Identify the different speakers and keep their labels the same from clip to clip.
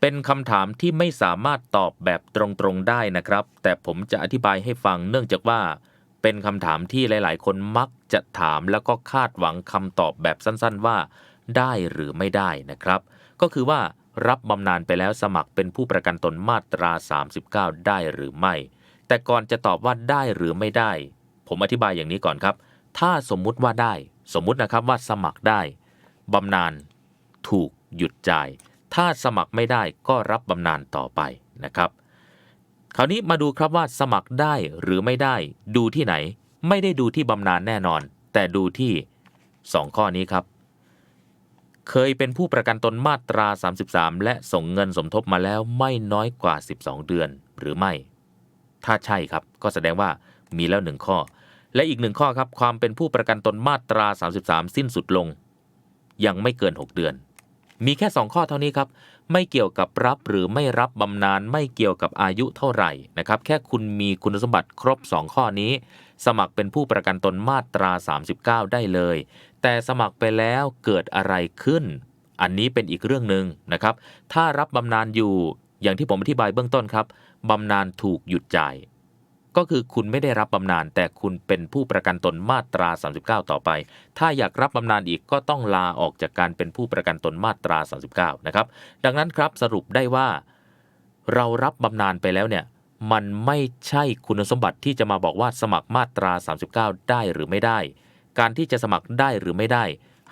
Speaker 1: เป็นคำถามที่ไม่สามารถตอบแบบตรงๆได้นะครับ แต่ผมจะอธิบายให้ฟังเนื่องจากว่า เป็นคำถามที่หลาย ๆ คนมักจะถามแล้วก็คาดหวังคำตอบแบบสั้นๆว่า ได้หรือไม่ได้นะครับ ก็คือว่ารับบำนาญไปแล้วสมัครเป็นผู้ประกันตนมาตรา 39 ได้หรือไม่ แต่ก่อนจะตอบว่าได้หรือไม่ได้ ผมอธิบายอย่างนี้ก่อนครับ ถ้าสมมุติว่าได้ สมมุตินะครับว่าสมัครได้บำนาญถูกหยุดจ่าย ถ้าสมัครไม่ได้ก็รับบำนาญต่อไปนะครับ คราวนี้มาดูครับว่าสมัครได้หรือไม่ได้ดูที่ไหน ไม่ได้ดูที่บำนาญแน่นอน แต่ดูที่ 2 ข้อนี้ครับ เคยเป็นผู้ประกันตนมาตรา 33 และส่งเงินสมทบมาแล้วไม่น้อยกว่า 12 เดือนหรือไม่ ถ้าใช่ครับ ก็แสดงว่ามีแล้วหนึ่งข้อ และอีกหนึ่งข้อครับ ความเป็นผู้ประกันตนมาตรา 33 สิ้นสุดลง ยังไม่เกิน 6 เดือน มีแค่ 2 ข้อเท่านี้ครับ ไม่เกี่ยวกับรับหรือไม่รับบำนาญไม่เกี่ยวกับอายุเท่าไหร่นะครับ แค่คุณมีคุณสมบัติครบ 2 ข้อนี้ สมัครเป็นผู้ประกันตนมาตรา 39 ได้เลย แต่สมัครไปแล้วเกิดอะไรขึ้น อันนี้เป็นอีกเรื่องหนึ่งนะครับ ถ้ารับบำนาญอยู่อย่างที่ผมอธิบายเบื้องต้นครับบำนาญถูกหยุดจ่าย ก็คือคุณไม่ได้รับบำนาญแต่คุณเป็นผู้ประกันตนมาตรา 39 ต่อไป ถ้าอยากรับบำนาญอีกก็ต้องลาออกจากการเป็นผู้ประกันตนมาตรา 39 นะครับ ดังนั้นครับสรุปได้ว่า เรารับบำนาญไปแล้วเนี่ยมันไม่ใช่คุณสมบัติที่จะมาบอกว่าสมัครมาตรา 39 ได้หรือไม่ได้ การที่จะสมัครได้หรือไม่ได้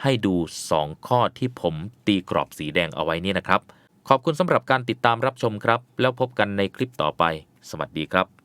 Speaker 1: ให้ดู 2 ข้อที่ผมตีกรอบสีแดงเอาไว้นี่นะครับ ขอบคุณสำหรับการติดตามรับชมครับ แล้วพบกันในคลิปต่อไป สวัสดีครับ